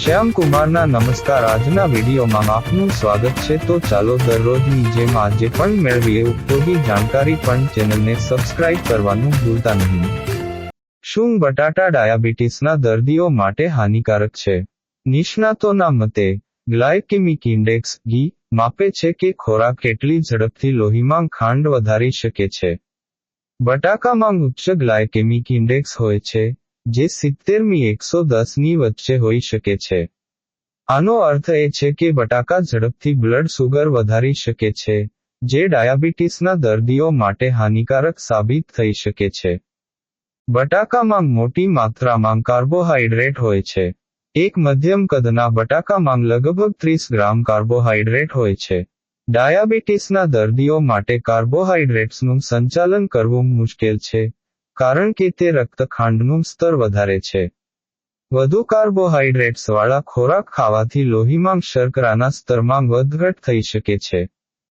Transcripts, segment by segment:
શ્યામ કુમારના નમસ્કાર. આજના વિડીયોમાં આપનું સ્વાગત છે. તો ચાલો દરરોજની જેમ આજે પણ મેળવીએ. ઉપયોગી જાણકારી પણ ચેનલને સબસ્ક્રાઇબ કરવાનું ભૂલતા નહીં. શું બટાટા ડાયાબિટીસના દર્દીઓ માટે હાનિકારક છે? નિષ્ણાતોના મતે, ગ્લાયકેમિક ઇન્ડેક્સ ઘી માપે છે કે ખોરાક કેટલી ઝડપથી લોહીમાં ખાંડ વધારી શકે છે. બટાકામાં ઉચ્ચ ગ્લાયકેમિક ઇન્ડેક્સ હોય છે. જે સિત્તેરમી એકસો દસની વચ્ચે હોઈ શકે છે. આનો અર્થ એ છે કે બટાકા ઝડપથી બ્લડ સુગર વધારી શકે છે, જે ડાયાબિટીસના દર્દીઓ માટે હાનિકારક સાબિત થઈ શકે છે. બટાકામાં મોટી માત્રામાં કાર્બોહાઇડ્રેટ હોય છે. એક મધ્યમ કદના બટાકામાં લગભગ ત્રીસ ગ્રામ કાર્બોહાઈડ્રેટ હોય છે. ડાયાબિટીસના દર્દીઓ માટે કાર્બોહાઈડ્રેટ્સનું સંચાલન કરવું મુશ્કેલ છે. કારણ કે તે રક્તખાંડનું સ્તર વધારે છે. વધુ કાર્બોહાઈડ્રેટ્સ વાળા ખોરાક ખાવાથી લોહીમાં શર્કરાના સ્તરમાં વધઘટ થઈ શકે છે.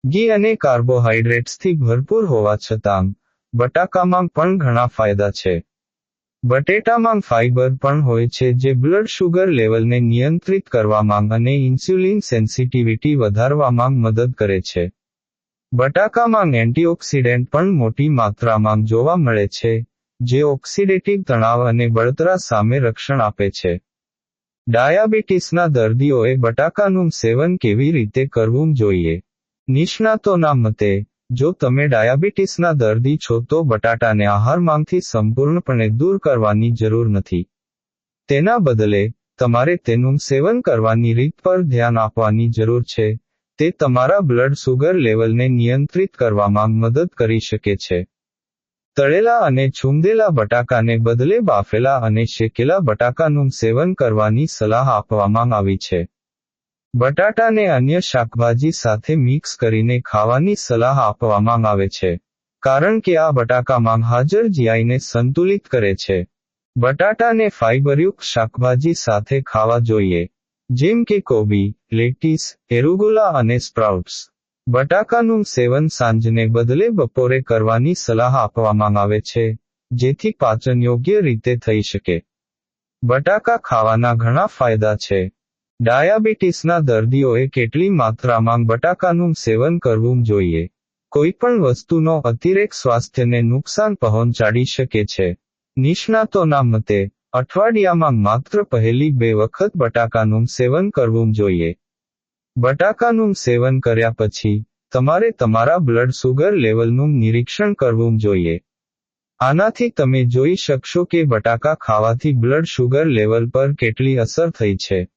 ઘી અને કાર્બોહાઈડ્રેટ્સથી ભરપૂર હોવા છતાં બટાકામાં પણ ઘણા ફાયદા છે. બટેટામાં ફાઇબર પણ હોય છે જે બ્લડ શુગર લેવલને નિયંત્રિત કરવામાં અને ઇન્સ્યુલિન સેન્સિટિવિટી વધારવામાં મદદ કરે છે. બટાકામાં એન્ટીઓક્સિડન્ટ પણ મોટી માત્રામાં જોવા મળે છે જે ઓક્સિડેટિવ તણાવ અને બળતરા સામે રક્ષણ આપે છે. ડાયાબિટીસના દર્દીઓએ બટાકાનું સેવન કેવી રીતે કરવું જોઈએ? નિષ્ણાતોના મતે, જો તમે ડાયાબિટીસના દર્દી છો તો બટાટાને આહારમાંથી સંપૂર્ણપણે દૂર કરવાની જરૂર નથી. તેના બદલે, તમારે તેનું સેવન કરવાની રીત પર ધ્યાન આપવાની જરૂર છે. તે તમારા બ્લડ સુગર લેવલને નિયંત્રિત કરવામાં મદદ કરી શકે છે. તળેલા અને છૂંદેલા બટાકાને બદલે બાફેલા અને શેકેલા બટાકાનું સેવન કરવાની સલાહ આપવામાં આવી છે. બટાટાને અન્ય શાકભાજી સાથે મિક્સ કરીને ખાવાની સલાહ આપવામાં આવે છે, કારણ કે આ બટાકામાં હાજર જીઆઈને સંતુલિત કરે છે. બટાટાને ફાઇબરયુક્ત શાકભાજી સાથે ખાવા જોઈએ, જેમ કે કોબી, લેટીસ, એરુગોલા અને સ્પ્રાઉટ્સ. બટાકાનું સેવન સાંજને બદલે બપોરે કરવાની સલાહ આપવામાં આવે છે, જેથી પાચન યોગ્ય રીતે થઈ શકે. બટાકા ખાવાના ઘણા ફાયદા છે. ડાયાબિટીસના દર્દીઓએ કેટલી માત્રામાં બટાકાનું સેવન કરવું જોઈએ. કોઈપણ વસ્તુનો અતિરેક સ્વાસ્થ્યને નુકસાન પહોંચાડી શકે છે. નિષ્ણાતોના મતે, અઠવાડિયામાં માત્ર પહેલી બે વખત બટાકાનું સેવન કરવું જોઈએ. બટાકાનું સેવન કર્યા પછી, તમારે તમારા બ્લડ સુગર લેવલનું નિરીક્ષણ કરવું જોઈએ. આનાથી તમે જોઈ શકશો કે બટાકા ખાવાથી બ્લડ શુગર લેવલ પર કેટલી અસર થઈ છે.